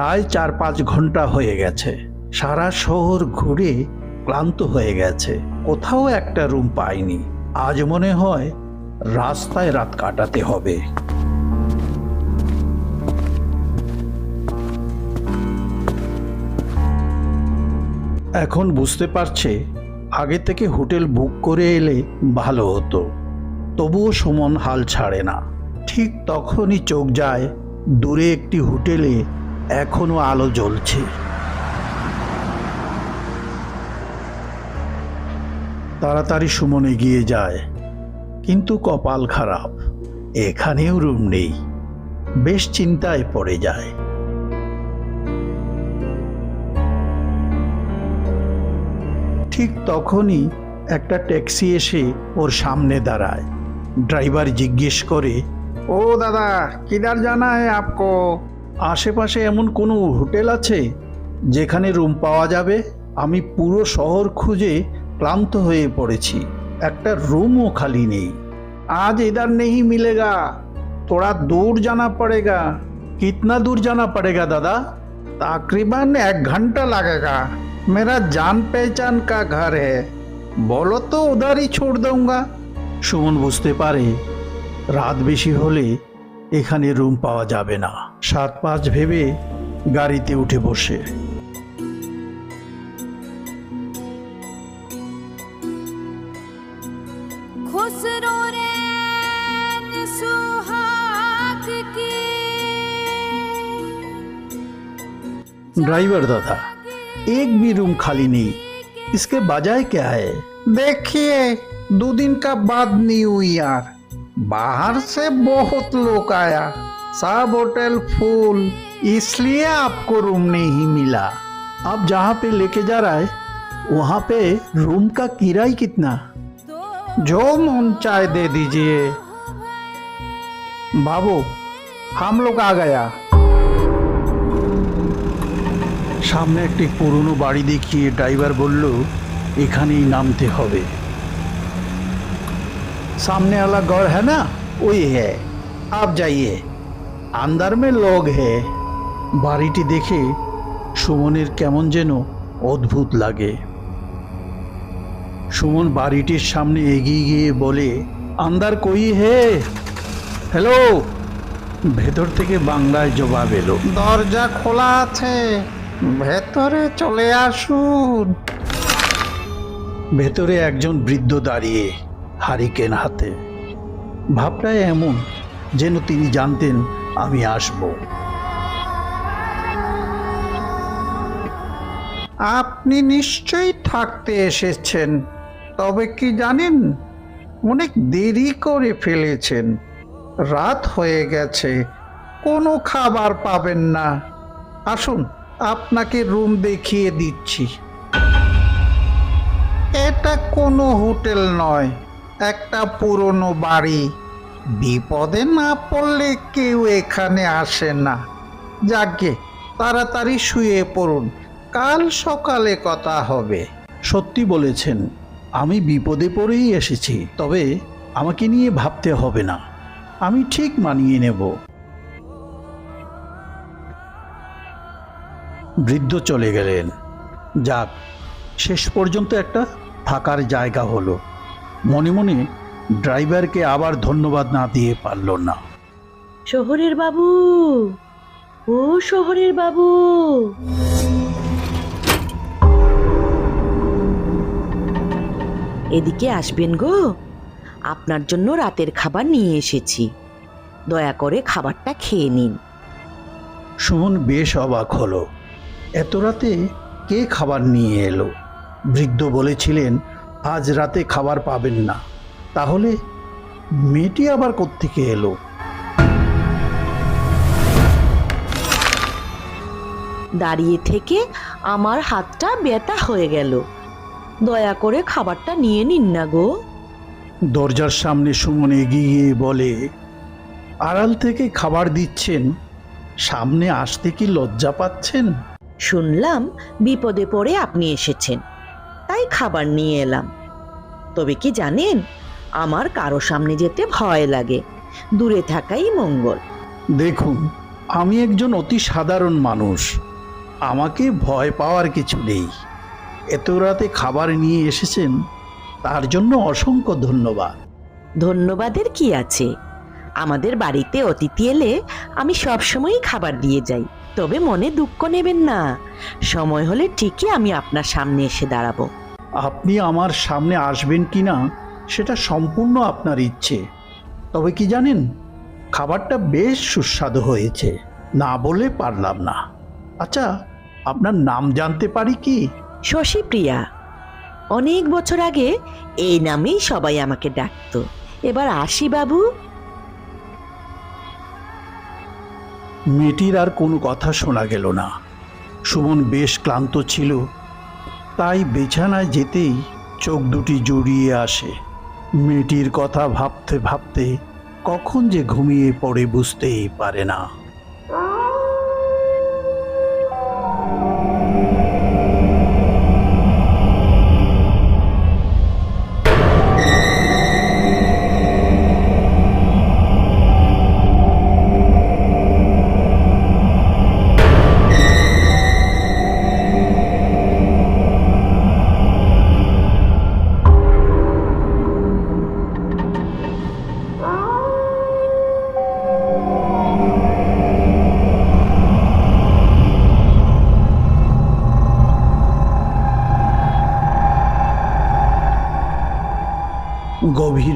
প্রায় চার পাঁচ ঘণ্টা হয়ে গেছে। সারা শহর ঘুরে ক্লান্ত হয়ে গেছে। কোথাও একটা রুম পাইনি। আজ মনে হয় রাস্তায় রাত কাটাতে হবে। এখন বুঝতে পারছে, আগে থেকে হোটেল বুক করে এলে ভালো হতো। তবুও সুমন হাল ছাড়ে না। ঠিক তখনই চোখ যায় দূরে একটি হোটেলে এখনও আলো জ্বলছে। তাড়াতাড়ি সুমন এগিয়ে যায়, কিন্তু কপাল খারাপ, এখানেও রুম নেই, বেশ চিন্তায় পড়ে যায়। ঠিক তখনই একটা ট্যাক্সি এসে ওর সামনে দাঁড়ায়। ড্রাইভার জিজ্ঞেস করে, ও দাদা, কিদার জানা আপকো? আশেপাশে এমন কোনো হোটেল আছে যেখানে রুম পাওয়া যাবে আমি পুরো শহর খুঁজে ক্লান্ত হয়ে পড়েছি একটা রুমও খালি নেই आज इधर नहीं मिलेगा थोड़ा दूर जाना पड़ेगा कितना दूर जाना पड़ेगा दादा तकरीबन एक घंटा लगेगा मेरा जान पहचान का घर है बोलो तो उधर ही छोड़ दूंगा সুমন বুঝতে পারে রাত বেশি হলে এখানে রুম পাওয়া যাবে না সাত পাঁচ ভেবে গাড়িতে উঠে বসে खुसरो रैन सुहाग की ड्राइवर दादा एक भी रूम खाली नहीं इसके बजाय क्या है देखिए दो दिन का बाद न्यू ईयर बाहर से बहुत लोग आया सब होटल फुल इसलिए आपको रूम नहीं मिला आप जहाँ पे लेके जा रहा है वहाँ पे रूम का किराया कितना जो मन चाय दे दीजिए बाबू हम लोग आ गया সামনে একটি পুরনো বাড়ি দেখিয়ে ড্রাইভার বলল এখানেই নামতে হবে सामने वाला घर है ना वही है आप जाइए अंदर में लोग है বাড়িটি দেখে সুমনের কেমন যেন অদ্ভুত লাগে সুমন বাড়িটির সামনে এগিয়ে গিয়ে বলে আন্দার কই হে হ্যালো ভেতর থেকে বাংলায় জবাব এলো দরজা খোলা আছে ভেতরে চলে আসুন ভেতরে একজন বৃদ্ধ দাঁড়িয়ে হারিকেন হাতে। ভাবটায় এমন যেন তিনি জানতেন আমি আসব। আপনি নিশ্চয়ই থাকতে এসেছেন, তবে কি জানেন? অনেক দেরি করে ফেলেছেন। রাত হয়ে গেছে, কোনো খাবার পাবেন না। আসুন, আপনাকে রুম দেখিয়ে দিচ্ছি। এটা কোনো হোটেল নয় একটা পুরনো বাড়ি। বিপদে না পড়লে কেউ এখানে আসে না। যাকে তাড়াতাড়ি শুয়ে পড়ুন, কাল সকালে কথা হবে। সত্যি বলেছেন, আমি বিপদে পড়েই এসেছি, তবে আমাকে নিয়ে ভাবতে হবে না। আমি ঠিক মানিয়ে নেব। বৃদ্ধ চলে গেলেন। যাক, শেষ পর্যন্ত একটা থাকার জায়গা হলো। মনে মনে ড্রাইভারকে আবার ধন্যবাদ না দিয়ে পারল না। শহরের বাবু! ও শহরের বাবু! এদিকে আসবেন গো। আপনার জন্য রাতের খাবার নিয়ে এসেছি। দয়া করে খাবারটা খেয়ে নিন। সুমন বেশ অবাক হলো। এত রাতে কে খাবার নিয়ে এলো? বৃদ্ধ বলেছিলেন আজ রাতে খাবার পাবেন না। তাহলে মেয়েটি আবার কোত্থেকে এলো? দাঁড়িয়ে থেকে আমার হাতটা ব্যথা হয়ে গেল। দয়া করে খাবারটা নিয়ে নিন না গো। দরজার সামনে সুমন এগিয়ে গিয়ে বলে আড়াল থেকে খাবার দিচ্ছেন? সামনে আসতে কি লজ্জা পাচ্ছেন? শুনলাম বিপদে পড়ে আপনি এসেছেন। তাই খাবার নিয়ে এলাম। তবে কি জানেন আমার কারও সামনে যেতে ভয় লাগে। দূরে থাকাই মঙ্গল। দেখুন আমি একজন অতি সাধারণ মানুষ। আমাকে ভয় পাওয়ার কিছু নেই। এত রাতে খাবার নিয়ে এসেছেন তার জন্য অসংখ্য ধন্যবাদ। ধন্যবাদের কি আছে? আমাদের বাড়িতে অতিথি এলে আমি সবসময়ই খাবার দিয়ে যাই। তবে মনে দুঃখ নেবেন না। সময় হলে ঠিকই আমি আপনার সামনে এসে দাঁড়াবো। আপনি আমার সামনে আসবেন কি না সেটা সম্পূর্ণ আপনার ইচ্ছে। তবে কি জানেন খাবারটা বেশ সুস্বাদু হয়েছে। না বলে পারলাম না। আচ্ছা আপনার নাম জানতে পারি কি? শশী প্রিয়া অনেক বছর আগে এই নামেই সবাই আমাকে ডাকতো। এবার আসি বাবু মেয়েটির আর কোনো কথা শোনা গেল না। সুমন বেশ ক্লান্ত ছিল। তাই বিছানায় যেতেই চোখ দুটি জড়িয়ে আসে। মেয়েটির কথা ভাবতে ভাবতে কখন যে ঘুমিয়ে পড়ে বুঝতেই পারে না।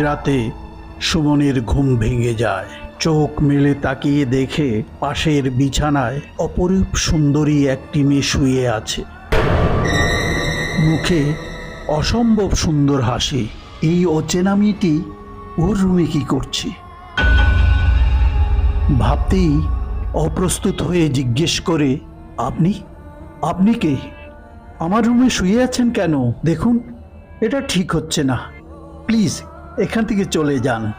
রাতে সুমনের ঘুম ভেঙে যায়। চোখ মেলে তাকিয়ে দেখে পাশের বিছানায় অপরূপ সুন্দরী একটি মেয়ে শুয়ে আছে। মুখে অসম্ভব সুন্দর হাসি। এই অচেনা মেয়েটি ওর রুমে কি করছে? ভাবতেই অপ্রস্তুত হয়ে জিজ্ঞেস করে, আপনি? আপনি কে? আমার রুমে শুয়ে আছেন কেন? দেখুন, এটা ঠিক হচ্ছে না। প্লিজ এখান থেকে চলে যান।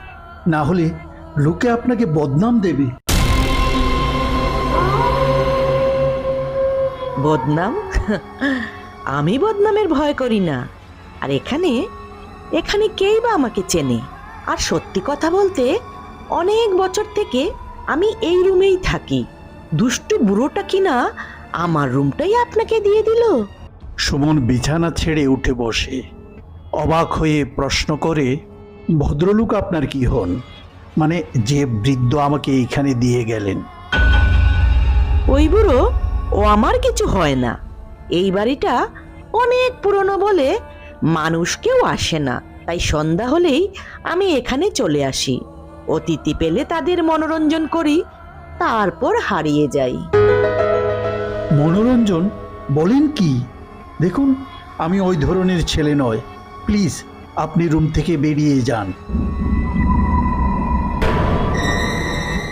না হলে লোকে আপনাকে বদনাম দেবে। বদনাম? আমি বদনামের ভয় করি না। আর এখানে এখানে কেই বা আমাকে চেনে? আর সত্যি কথা বলতে অনেক বছর থেকে আমি এই রুমেই থাকি। দুষ্টু বুড়োটা কিনা আমার রুমটাই আপনাকে দিয়ে দিল? সুমন বিছানা ছেড়ে উঠে বসে। অবাক হয়ে প্রশ্ন করে ভদ্রলোক আপনার কি হন? মানে যে বৃদ্ধ আমাকে এইখানে দিয়ে গেলেন। ওই বুড়ো ও আমার কিছু হয় না। এই বাড়িটা অনেক পুরনো বলে মানুষ কেউ আসে না। তাই সন্ধ্যা হলেই আমি এখানে চলে আসি। অতিথি পেলে তাদের মনোরঞ্জন করি তারপর হারিয়ে যাই। মনোরঞ্জন? বলেন কি? দেখুন আমি ওই ধরনের ছেলে নয়। প্লিজ আপনি রুম থেকে বেরিয়ে যান।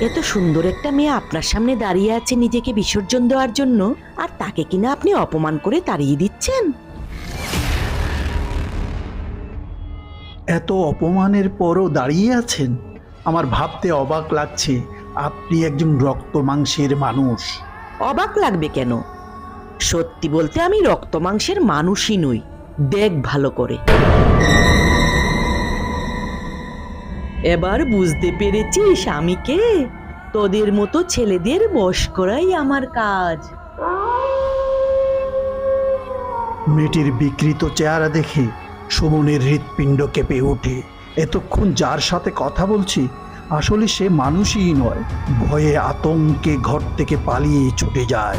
এত সুন্দর একটা মেয়ে আপনার সামনে দাঁড়িয়ে আছে নিজেকে বিসর্জন দেওয়ার জন্য আর তাকে কিনা আপনি অপমান করে তাড়িয়ে দিচ্ছেন? এত অপমানের পরও দাঁড়িয়ে আছেন? আমার ভাবতে অবাক লাগছে আপনি একজন রক্ত মাংসের মানুষ। অবাক লাগবে কেন? সত্যি বলতে আমি রক্ত মাংসের মানুষই নই দেখ ভালো করে। এবার বুঝতে পেরেছিস আমি কে? তোদের মতো ছেলেদের বশ করাই আমার কাজ। মেয়েটির বিকৃত চেহারা দেখে সুমনের হৃৎপিণ্ড কেঁপে ওঠে। এতক্ষণ যার সাথে কথা বলছি, আসলে সে মানুষই নয়, ভয়ে আতঙ্কে ঘর থেকে পালিয়ে ছুটে যায়।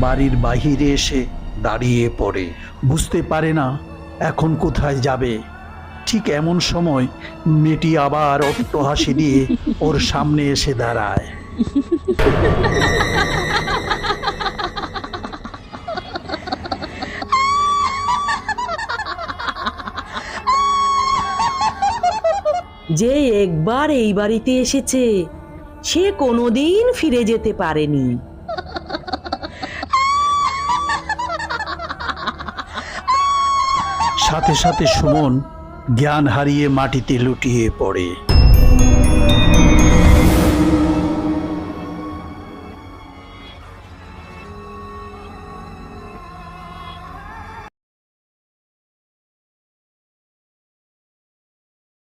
বাড়ির বাহিরে এসে দাঁড়িয়ে পড়ে, বুঝতে পারে না এখন কোথায় যাবে? ঠিক এমন সময় মেয়েটি আবার অট্ট হাসি দিয়ে ওর সামনে এসে দাঁড়ায়। যে একবার এই বাড়িতে এসেছে, সে কোনোদিন ফিরে যেতে পারেনি। সাথে সাথে সুমন জ্ঞান হারিয়ে মাটিতে লুটিয়ে পড়ে।